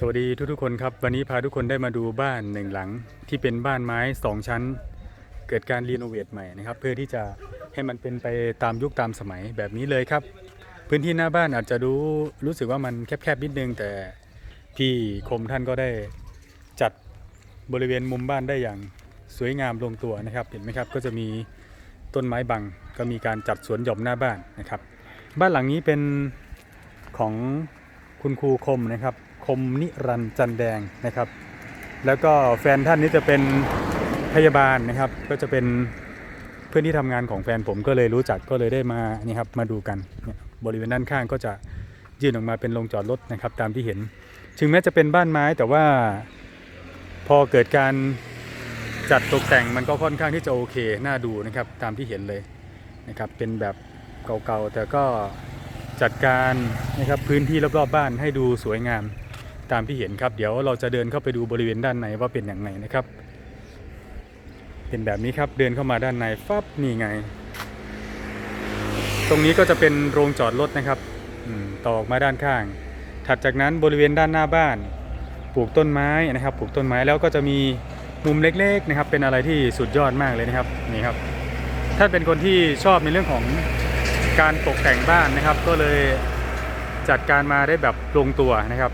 สวัสดีทุกๆคนครับ วันนี้พาทุกคนได้มาดูบ้านหนึ่งหลังที่เป็นบ้านไม้สองชั้น เกิดการรีโนเวทใหม่นะครับ เพื่อที่จะให้มันเป็นไปตามยุคตามสมัยแบบนี้เลยครับ พื้นที่หน้าบ้านอาจจะรู้รู้สึกว่ามันแคบๆนิดนึง แต่พี่คมท่านก็ได้จัดบริเวณมุมบ้านได้อย่างสวยงามลงตัวนะครับ เห็นไหมครับก็จะมีต้นไม้บัง ก็มีการจัดสวนหย่อมหน้าบ้านนะครับ บ้านหลังนี้เป็นของคุณครูคมนะครับ มนิรันจันแดงนะครับ แล้วก็แฟนท่านนี้จะเป็นพยาบาลนะครับ ก็จะเป็นเพื่อนที่ทำงานของแฟนผมก็เลยรู้จักก็เลยได้มานี่ครับมาดูกันบริเวณด้านข้างก็จะยื่นออกมาเป็นโรงจอดรถนะครับ ตามที่เห็น ถึงแม้จะเป็นบ้านไม้แต่ว่าพอเกิดการจัดตกแต่งมันก็ค่อนข้างที่จะโอเค น่าดูนะครับตามที่เห็นเลยนะครับเป็นแบบเก่าๆแต่ก็จัดการนะครับพื้นที่รอบๆบ้านให้ดูสวยงาม ตามที่เห็นครับ เดี๋ยวเราจะเดินเข้าไปดูบริเวณด้านในว่าเป็นอย่างไรนะครับ เป็นแบบนี้ครับเดินเข้ามาด้านในฟับนี่ไง ตรงนี้ก็จะเป็นโรงจอดรถนะครับต่อออกมาด้านข้าง ถัดจากนั้นบริเวณด้านหน้าบ้าน ปลูกต้นไม้นะครับ ปลูกต้นไม้แล้วก็จะมีมุมเล็กๆนะครับ เป็นอะไรที่สุดยอดมากเลยนะครับนี่ครับถ้าเป็นคนที่ชอบในเรื่องของการตกแต่งบ้านนะครับ ก็เลยจัดการมาได้แบบลงตัวนะครับ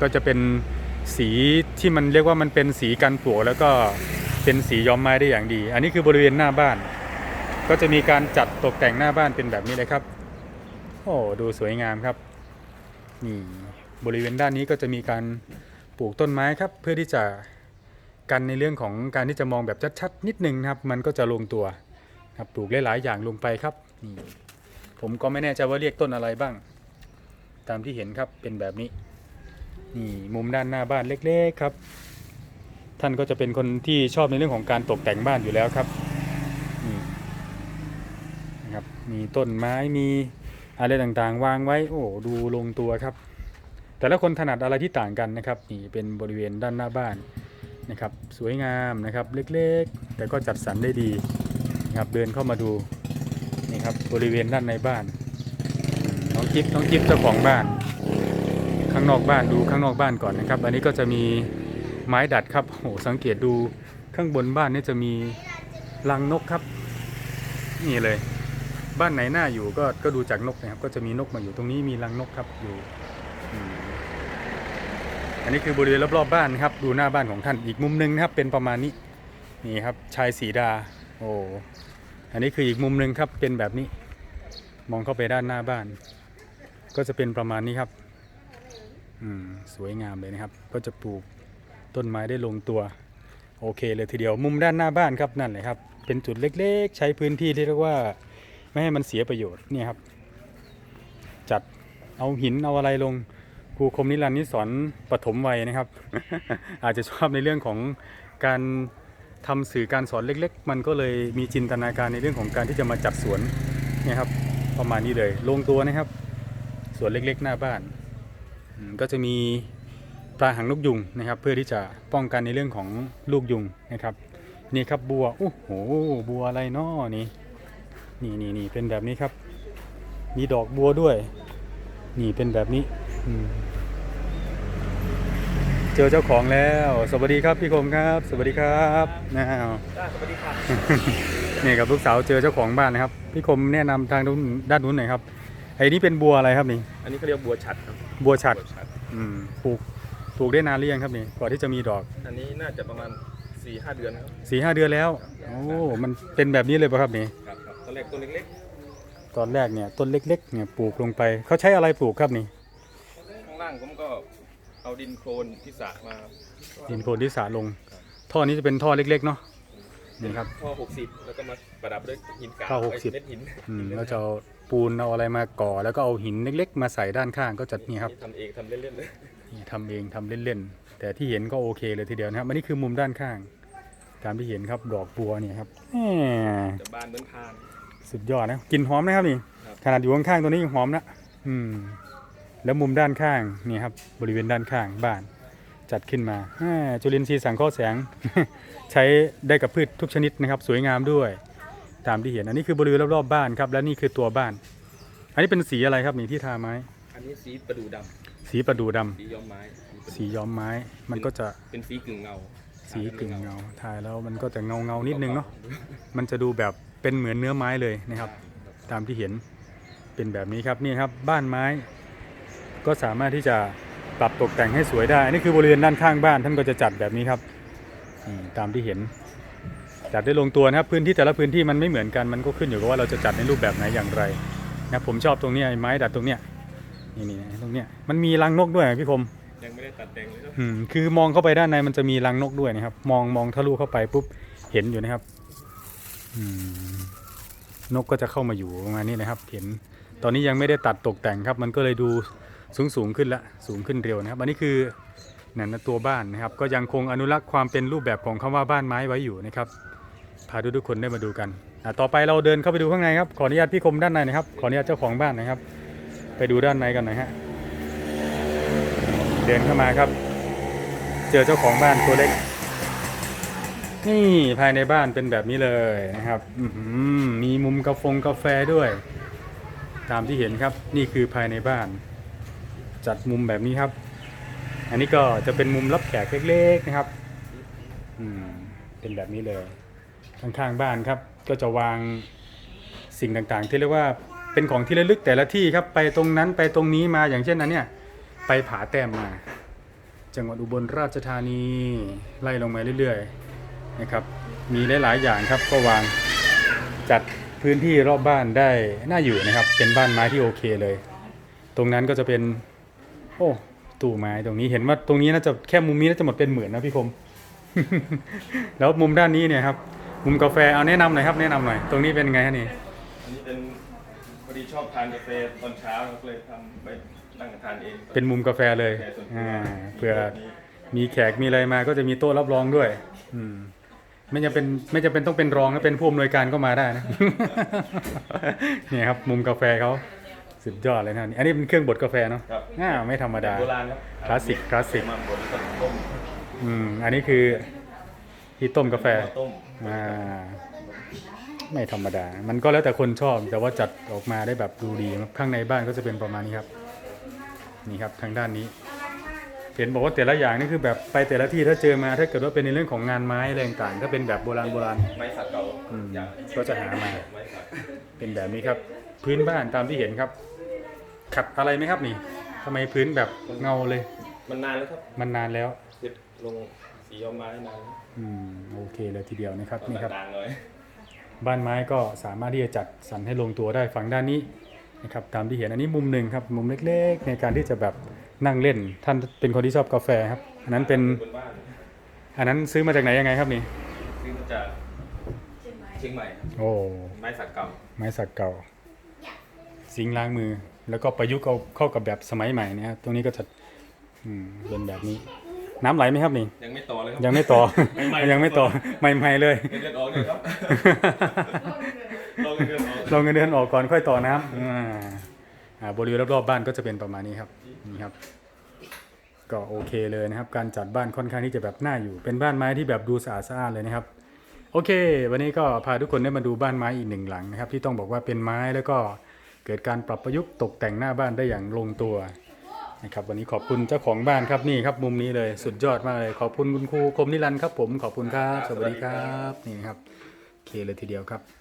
ก็จะเป็นสีที่มันเรียกว่ามันเป็นสีกันปลวกแล้วก็เป็นสีย้อมไม้ได้อย่างดี อันนี้คือบริเวณหน้าบ้าน ก็จะมีการจัดตกแต่งหน้าบ้านเป็นแบบนี้เลยครับ โอ้ดูสวยงามครับนี่บริเวณด้านนี้ก็จะมีการปลูกต้นไม้ครับ เพื่อที่จะกันในเรื่องของการที่จะมองแบบชัดๆนิดนึงนะครับ มันก็จะลงตัวครับปลูกหลายๆอย่างลงไปครับนี่ผมก็ไม่แน่ใจว่าเรียกต้นอะไรบ้าง ตามที่เห็นครับเป็นแบบนี้ นี่มุมด้านหน้าบ้านเล็กๆครับ ท่านก็จะเป็นคนที่ชอบในเรื่องของการตกแต่งบ้านอยู่แล้วครับนี่นะครับมีต้นไม้มีอะไรต่างๆ วางไว้โอ้ดูลงตัวครับ แต่ละคนถนัดอะไรที่ต่างกันนะครับนี่เป็นบริเวณด้านหน้าบ้านนะครับ สวยงามนะครับเล็กๆ แต่ก็จัดสรรได้ดีนะครับเดินเข้ามาดูนี่ครับบริเวณด้านในบ้านน้องจิ๊บน้องจิ๊บเจ้าของบ้าน ข้างนอกบ้านดูข้างนอกบ้านก่อนนะครับ อันนี้ก็จะมีไม้ดัดครับโอ้โหสังเกตดูข้างบนบ้านนี่จะมีรังนกครับ นี่เลย บ้านไหนหน้าอยู่ก็ก็ดูจากนกนะครับ ก็จะมีนกมาอยู่ตรงนี้มีรังนกครับอยู่อันนี้คือบริเวณรอบๆบ้านนะครับ ดูหน้าบ้านของท่านอีกมุมหนึงนะครับ เป็นประมาณนี้นี่ครับชายสีดา โอ้อันนี้คืออีกมุมหนึงครับเป็นแบบนี้ มองเข้าไปด้านหน้าบ้าน ก็จะเป็นประมาณนี้ครับ สวยงามเลยนะครับ ก็จะปลูกต้นไม้ได้ลงตัว โอเคเลยทีเดียวมุมด้านหน้าบ้านครับนั่นเลยครับ เป็นจุดเล็กๆ ใช้พื้นที่ที่เรียกว่า ไม่ให้มันเสียประโยชน์เนี่ยครับ จัดเอาหินเอาอะไรลงครูคมนิรันดร์นี่สอนปฐมวัยนะครับ อาจจะชอบในเรื่องของการทำสื่อการสอนเล็ก ๆ มันก็เลยมีจินตนาการในเรื่องของการที่จะมาจัดสวนนี่ครับ ประมาณนี้เลยลงตัวนะครับสวนเล็กๆ หน้าบ้าน ก็จะมีปลาหางนกยุงนะครับ เพื่อที่จะป้องกันในเรื่องของลูกยุงนะครับ นี่ครับบัวโอ้โหบัวอะไรน้อนี่นี่นี่นี่เป็นแบบนี้ครับ มีดอกบัวด้วย นี่เป็นแบบนี้เจอเจ้าของแล้ว สวัสดีครับพี่คมครับ สวัสดีครับนะฮะสวัสดีครับนี่กับลูกสาวเจอเจ้าของบ้านนะครับ พี่คมแนะนำทางด้านนู้นหน่อยครับไอ้นี่เป็นบัวอะไรครับนี่ อันนี้เขาเรียกบัวฉัดครับ บัวฉัดบัวฉัดอืมปลูกปลูกได้นานหรือยังครับนี่ก่อนที่จะมีดอกอันนี้น่าจะประมาณ4ี่ห้าเดือนนะครับสี่ห้าเดือนแล้วโอ้มันเป็นแบบนี้เลยป่ะครับนี่ครับครับตอนแรกตัวเล็กตอนแรกเนี่ยต้นเล็กๆเนี่ยปลูกลงไปเขาใช้อะไรปลูกครับนี่ๆข้างล่างผมก็เอาดินโคลนที่สระมาดินโคลนที่สาลง ท่อนี้จะเป็นท่อเล็ก ๆ เนาะนี่ครับ ท่อ60 แล้วก็มาประดับด้วยหินกาวท่อไอ้60 เม็ดหินอืมแล้วจะเอา ปูนเอาอะไรมาก่อ แล้วก็เอาหินเล็ก ๆ มาใส่ด้านข้างก็จะนี่ครับทำเองทำเล่นๆเลยนี่ทำเองทำเล่นๆแต่ที่เห็นก็โอเคเลยทีเดียวนะครับอันนี้คือมุมด้านข้าง ตามที่เห็นครับดอกบัวเนี่ยครับแหมจะบานเหมือนทานสุดยอดนะกลิ่นหอมนะครับนี่ครับขนาดอยู่ข้างๆตัวนี้ยังหอมนะอืมแล้วมุมด้านข้างนี่ครับบริเวณด้านข้างบ้านจัดขึ้นมาอ่าจุลินทรีย์สังเคราะห์แสง ใช้ได้กับพืชทุกชนิดนะครับ สวยงามด้วย ตามที่เห็น อันนี้คือบริเวณรอบๆบ้านครับ และนี่คือตัวบ้าน อันนี้เป็นสีอะไรครับนี่ที่ทาไม้ อันนี้สีประดู่ดสีประดู่ดำสีย้อมไม้สีย้อมไม้ มันก็จะเป็นสีกึ่งเงาสีกึ่งเงาถ่ายแล้วมันก็จะเงาเงาๆนิดนึงเนาะมันจะดูแบบเป็นเหมือนเนื้อไม้เลยนะครับ ตามที่เห็นเป็นแบบนี้ครับนี่ครับบ้านไม้ ก็สามารถที่จะปรับตกแต่งให้สวยได้อันนี่คือบริเวณด้านข้างบ้าน ท่านก็จะจัดแบบนี้ครับนี่ตามที่เห็น จัดได้ลงตัวนะครับพื้นที่แต่ละพื้นที่มันไม่เหมือนกันมันก็ขึ้นอยู่กับว่าเราจะจัดในรูปแบบไหนอย่างไรนะครับผมชอบตรงเนี้ยไอ้ไม้ดัดตรงเนี้ยนี่นี่ตรงเนี้ยมันมีรังนกด้วยพี่คมยังไม่ได้ตัดแต่งเลยครับอืมคือมองเข้าไปด้านในมันจะมีรังนกด้วยนะครับ มองมองทะลุเข้าไปปุ๊บเห็นอยู่นะครับอืมนกก็จะเข้ามาอยู่ประมาณนี้นะครับ เห็นตอนนี้ยังไม่ได้ตัดตกแต่งครับ มันก็เลยดูสูงสูงขึ้นละสูงขึ้นเร็วนะครับ อันนี้คือนั่นนะตัวบ้านนะครับ ก็ยังคงอนุรักษ์ความเป็นรูปแบบของคำว่าบ้านไม้ไว้อยู่นะครับ พาทุกๆคนได้มาดูกันต่อไปเราเดินเข้าไปดูข้างในครับ ขออนุญาตพี่คมด้านในนะครับ ขออนุญาตเจ้าของบ้านนะครับ ไปดูด้านในกันหน่อยฮะ เดินเข้ามาครับ เจอเจ้าของบ้านตัวเล็ก นี่ภายในบ้านเป็นแบบนี้เลยนะครับมีมุมกาแฟกาแฟด้วย ตามที่เห็นครับ นี่คือภายในบ้าน จัดมุมแบบนี้ครับ อันนี้ก็จะเป็นมุมรับแขกเล็กๆนะครับ อืม เป็นแบบนี้เลย ข้างๆบ้านครับ ก็จะวางสิ่งต่างๆ ที่เรียกว่าเป็นของที่ระลึกแต่ละที่ครับไปตรงนั้นไปตรงนี้มาอย่างเช่นนั้นเนี่ยไปผาแต้มมา จังหวัดอุบลราชธานีไล่ลงมาเรื่อยๆนะครับ มีหลายๆอย่างครับก็วางจัดพื้นที่รอบบ้านได้น่าอยู่นะครับ เป็นบ้านไม้ที่โอเคเลย ตรงนั้นก็จะเป็น โอ้ตู้ไม้ตรงนี้เห็นว่าตรงนี้น่าจะแค่มุมนี้น่าจะหมดเป็นหมื่นนะพี่คม แล้วมุมด้านนี้เนี่ยครับ มุมกาแฟเอาแนะนำหน่อยครับแนะนำหน่อย ตรงนี้เป็นไงฮะนี่อันนี้เป็นพอดีชอบทานกาแฟตอนเช้าครับเลยทำไปนั่งทานเอง เป็นมุมกาแฟเลยกาแฟส่วนตัว อ่าเพื่อนี้มีแขกมีอะไรมาก็จะมีโต๊ะรับรองด้วยอืมไม่จำเป็นไม่จำเป็นต้องเป็นรองนะเป็นผู้อำนวยการก็มาได้นะ เนี่ยครับมุมกาแฟเขาสุดยอดเลยนะอันนี้เป็นเครื่องบดกาแฟเนาะครับอ่าไม่ธรรมดา โบราณครับคลาสสิกคลาสสิกมาบดแล้วก็ต้มอืมอันนี้คือ ที่ต้มกาแฟมาต้มอ่าไม่ธรรมดา มันก็แล้วแต่คนชอบ แต่ว่าจัดออกมาได้แบบดูดีข้างในบ้านก็จะเป็นประมาณนี้ครับ นี่ครับทางด้านนี้เห็นบอกว่าแต่ละอย่างนี่คือแบบไปแต่ละที่ถ้าเจอมาถ้าเกิดว่าเป็นในเรื่องของงานไม้อะไรต่างๆถ้าเป็นแบบโบราณโบราณไม้สักเก่าอืมอย่างก็จะหามาไม้สักเป็นแบบนี้ครับ พื้นบ้านตามที่เห็นครับ ขัดอะไรไหมครับนี่ทำไมพื้นแบบเงาเลย มันนานแล้วครับ มันนานแล้วเสร็จลง สีย้อมไม้นานอืมโอเคเลยทีเดียวนะครับนี่ครับ ต่างๆเลยบ้านไม้ก็สามารถที่จะจัดสรรให้ลงตัวได้ฝั่งด้านนี้นะครับตามที่เห็นอันนี้มุมหนึ่งครับมุมเล็กๆ ในการที่จะแบบนั่งเล่น ท่านเป็นคนที่ชอบกาแฟครับอันนั้นเป็นบนบ้านอันนั้นซื้อมาจากไหนยังไงครับนี่ซึ่งมาจากเชียงใหม่โอ้ไม้สักเก่าไม้สักเก่าซิงค์ล้างมือ แล้วก็ประยุกต์เอาเข้ากับแบบสมัยใหม่นะครับตรงนี้ก็จะอืมเป็นแบบนี้ น้ำไหลไหมครับนี่ ยังไม่ต่อเลยครับยังไม่ต่อใหม่ๆยังไม่ต่อใหม่ๆเลย เงินเดือนออกเลยครับลงเงินเดือนออกลงเงินเดือนออกก่อนค่อยต่อน้ำอ่าอ่าบริเวณรอบๆบ้านก็จะเป็นประมาณนี้ครับนี่ครับ ก็โอเคเลยนะครับ การจัดบ้านค่อนข้างที่จะแบบน่าอยู่ เป็นบ้านไม้ที่แบบดูสะอาดสะอาดเลยนะครับ โอเค วันนี้ก็พาทุกคนได้มาดูบ้านไม้อีกหนึ่งหลังนะครับ ที่ต้องบอกว่าเป็นไม้แล้วก็เกิดการปรับประยุกต์ตกแต่งหน้าบ้านได้อย่างลงตัว นะครับวันนี้ขอบคุณเจ้าของบ้านครับนี่ครับมุมนี้เลยสุดยอดมากเลย ขอบคุณคุณครูคมนิรันดร์ครับผมขอบคุณครับ สวัสดีครับนี่ครับโอเคเลยทีเดียวครับ